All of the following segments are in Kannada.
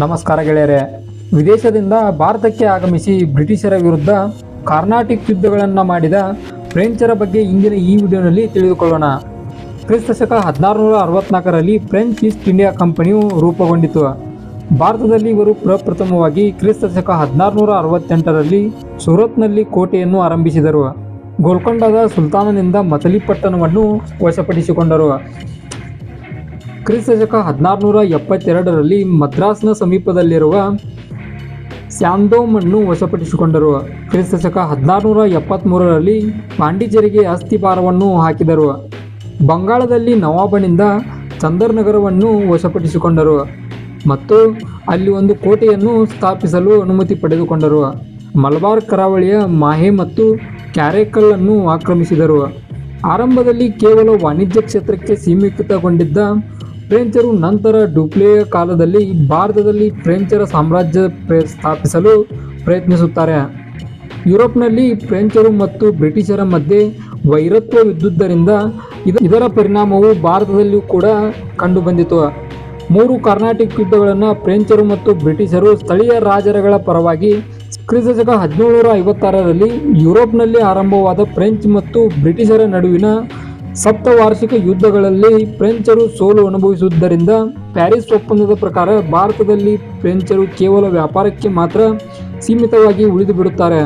ನಮಸ್ಕಾರ ಗೆಳೆಯರೆ. ವಿದೇಶದಿಂದ ಭಾರತಕ್ಕೆ ಆಗಮಿಸಿ ಬ್ರಿಟಿಷರ ವಿರುದ್ಧ ಕಾರ್ನಾಟಿಕ್ ಯುದ್ಧಗಳನ್ನು ಮಾಡಿದ ಫ್ರೆಂಚರ ಬಗ್ಗೆ ಇಂದಿನ ಈ ವಿಡಿಯೋನಲ್ಲಿ ತಿಳಿದುಕೊಳ್ಳೋಣ. ಕ್ರಿಸ್ತ ಶಕ ಹದಿನಾರುನೂರ ಅರವತ್ನಾಲ್ಕರಲ್ಲಿ ಫ್ರೆಂಚ್ ಈಸ್ಟ್ ಇಂಡಿಯಾ ಕಂಪನಿಯು ರೂಪುಗೊಂಡಿತು. ಭಾರತದಲ್ಲಿ ಇವರು ಪ್ರಪ್ರಥಮವಾಗಿ ಕ್ರಿಸ್ತ ಶಕ ಹದಿನಾರುನೂರ ಅರವತ್ತೆಂಟರಲ್ಲಿ ಸೂರತ್ನಲ್ಲಿ ಕೋಟೆಯನ್ನು ಆರಂಭಿಸಿದರು. ಗೋಲ್ಕೊಂಡದ ಸುಲ್ತಾನನಿಂದ ಮಥಲಿಪಟ್ಟಣವನ್ನು ವಶಪಡಿಸಿಕೊಂಡರು. ಕ್ರಿಸ್ತ ಶಕ ಹದಿನಾರುನೂರ ಎಪ್ಪತ್ತೆರಡರಲ್ಲಿ ಮದ್ರಾಸ್ನ ಸಮೀಪದಲ್ಲಿರುವ ಸ್ಯಾಂದೋಮ್ ಅನ್ನು ವಶಪಡಿಸಿಕೊಂಡರು. ಕ್ರಿಸ್ತಶಕ ಹದಿನಾರುನೂರ ಎಪ್ಪತ್ತ್ಮೂರರಲ್ಲಿ ಪಾಂಡಿಚೇರಿಗೆ ಅಸ್ಥಿಭಾರವನ್ನು ಹಾಕಿದರು. ಬಂಗಾಳದಲ್ಲಿ ನವಾಬನಿಂದ ಚಂದರ್ನಗರವನ್ನು ವಶಪಡಿಸಿಕೊಂಡರು ಮತ್ತು ಅಲ್ಲಿ ಒಂದು ಕೋಟೆಯನ್ನು ಸ್ಥಾಪಿಸಲು ಅನುಮತಿ ಪಡೆದುಕೊಂಡರು. ಮಲಬಾರ್ ಕರಾವಳಿಯ ಮಾಹೆ ಮತ್ತು ಕ್ಯಾರೇಕಲ್ಲನ್ನು ಆಕ್ರಮಿಸಿದರು. ಆರಂಭದಲ್ಲಿ ಕೇವಲ ವಾಣಿಜ್ಯ ಕ್ಷೇತ್ರಕ್ಕೆ ಸೀಮಿತಗೊಂಡಿದ್ದ ಫ್ರೆಂಚರು ನಂತರ ಡುಪ್ಲೇಯ ಕಾಲದಲ್ಲಿ ಭಾರತದಲ್ಲಿ ಫ್ರೆಂಚರ ಸಾಮ್ರಾಜ್ಯ ಸ್ಥಾಪಿಸಲು ಪ್ರಯತ್ನಿಸುತ್ತಾರೆ. ಯುರೋಪ್ನಲ್ಲಿ ಫ್ರೆಂಚರು ಮತ್ತು ಬ್ರಿಟಿಷರ ಮಧ್ಯೆ ವೈರತ್ವವಿದ್ದುದರಿಂದ ಇದ- ಇದರ ಪರಿಣಾಮವು ಭಾರತದಲ್ಲಿಯೂ ಕೂಡ ಕಂಡುಬಂದಿತು. ಮೂರು ಕರ್ನಾಟಿಕ್ ಯುದ್ಧಗಳನ್ನು ಫ್ರೆಂಚರು ಮತ್ತು ಬ್ರಿಟಿಷರು ಸ್ಥಳೀಯ ರಾಜರಗಳ ಪರವಾಗಿ ಕ್ರಿಸ್ತಶಕ ಹದಿನೇಳು ನೂರ ಐವತ್ತಾರರಲ್ಲಿ ಯುರೋಪ್ನಲ್ಲಿ ಆರಂಭವಾದ ಫ್ರೆಂಚ್ ಮತ್ತು ಬ್ರಿಟಿಷರ ನಡುವಿನ ಸಪ್ತವಾರ್ಷಿಕ ಯುದ್ಧಗಳಲ್ಲಿ ಫ್ರೆಂಚರು ಸೋಲು ಅನುಭವಿಸುವುದರಿಂದ ಪ್ಯಾರಿಸ್ ಒಪ್ಪಂದದ ಪ್ರಕಾರ ಭಾರತದಲ್ಲಿ ಫ್ರೆಂಚರು ಕೇವಲ ವ್ಯಾಪಾರಕ್ಕೆ ಮಾತ್ರ ಸೀಮಿತವಾಗಿ ಉಳಿದು ಬಿಡುತ್ತಾರೆ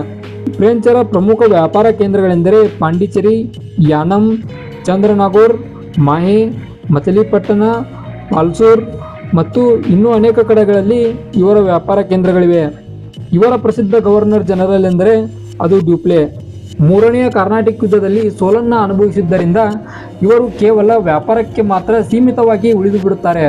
ಫ್ರೆಂಚರ ಪ್ರಮುಖ ವ್ಯಾಪಾರ ಕೇಂದ್ರಗಳೆಂದರೆ ಪಾಂಡಿಚೇರಿ, ಯಾನಂ, ಚಂದ್ರನಾಗೋರ್, ಮಾಹೆ ಮತಲಿಪಟ್ಟಣ ಪಾಲ್ಸೂರ್ ಮತ್ತು ಇನ್ನೂ ಅನೇಕ ಕಡೆಗಳಲ್ಲಿ ಇವರ ವ್ಯಾಪಾರ ಕೇಂದ್ರಗಳಿವೆ. ಇವರ ಪ್ರಸಿದ್ಧ ಗವರ್ನರ್ ಜನರಲ್ ಎಂದರೆ ಅದು ಡ್ಯೂಪ್ಲೆ. ಮೂರನೆಯ ಕರ್ನಾಟಕ ಯುದ್ಧದಲ್ಲಿ ಸೋಲನ್ನು ಅನುಭವಿಸಿದ್ದರಿಂದ ಇವರು ಕೇವಲ ವ್ಯಾಪಾರಕ್ಕೆ ಮಾತ್ರ ಸೀಮಿತವಾಗಿ ಉಳಿದು ಬಿಡುತ್ತಾರೆ